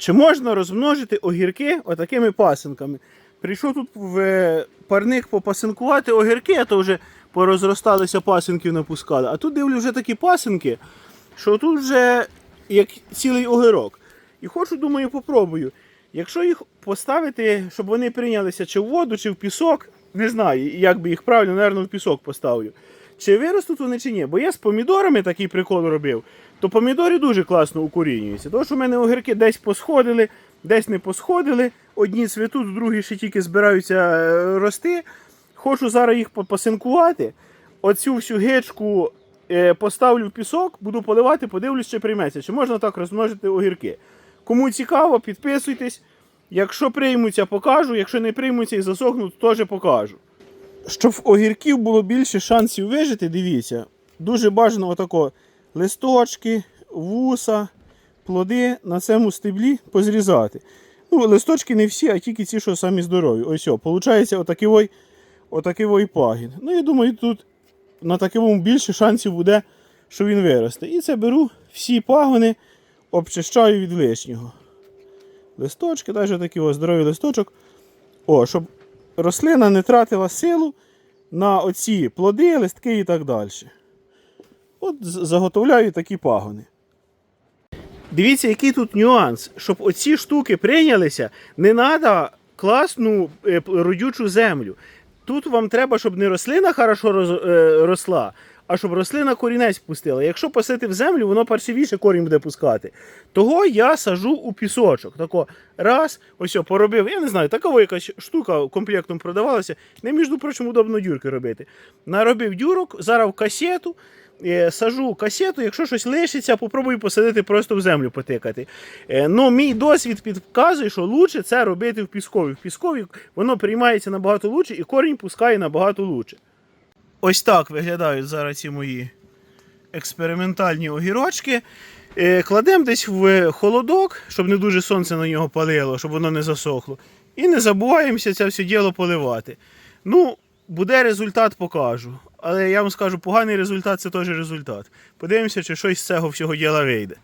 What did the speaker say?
Чи можна розмножити огірки отакими пасинками? Прийшов тут в е, парник попасинкувати огірки, а то вже порозросталися пасинків напускали. А тут дивлю вже такі пасинки, що тут вже як цілий огірок. І хочу, думаю, попробую. Якщо їх поставити, щоб вони прийнялися чи в воду, чи в пісок, не знаю, як би їх правильно, напевно, в пісок поставлю. Чи виростуть вони чи ні? Бо я з помідорами такий прикол робив, то помідори дуже класно укорінюються. Тому що в мене огірки десь посходили, десь не посходили. Одні цвітуть, другі ще тільки збираються е, рости. Хочу зараз їх попасинкувати. Оцю всю гечку е, поставлю в пісок, буду поливати, подивлюсь, чи прийметься. Чи можна так розмножити огірки. Кому цікаво, підписуйтесь. Якщо приймуться, покажу. Якщо не приймуться і засохнуть, теж покажу. Щоб в огірків було більше шансів вижити, дивіться, дуже бажано отако листочки, вуса, плоди на цьому стеблі позрізати. Ну, листочки не всі, а тільки ці, що самі здорові. Ось, о, виходить, отакий ой, отакий ой пагін. Ну, я думаю, тут на такому більше шансів буде, що він виросте. І це беру всі пагони, обчищаю від лишнього. Листочки, навіть такий ось здоровий листочок. О, щоб рослина не тратила силу на оці плоди, листки і так далі. От заготовляю такі пагони. Дивіться, який тут нюанс. Щоб оці штуки прийнялися, не треба класну е, родючу землю. Тут вам треба, щоб не рослина хорошо е, росла, а щоб рослина корінець пустила. Якщо посити в землю, воно паршивіше корінь буде пускати. Того я сажу у пісочок. Тако раз, ось о, поробив. Я не знаю, така якась штука комплектом продавалася. Не між прочим, удобно дюрки робити. Наробив дюрок, зараз в касету. е, Сажу касету, якщо щось лишиться, попробую посадити просто в землю потикати. Е, Ну, мій досвід підказує, що краще це робити в піскові. В піскові воно приймається набагато лучше і корінь пускає набагато лучше. Ось так виглядають зараз ці мої експериментальні огірочки. Е, Кладемо десь в холодок, щоб не дуже сонце на нього палило, щоб воно не засохло. І не забуваємося це все діло поливати. Ну, буде результат, покажу. Але я вам скажу, поганий результат це теж результат. Подивимося, чи щось з цього всього діла вийде.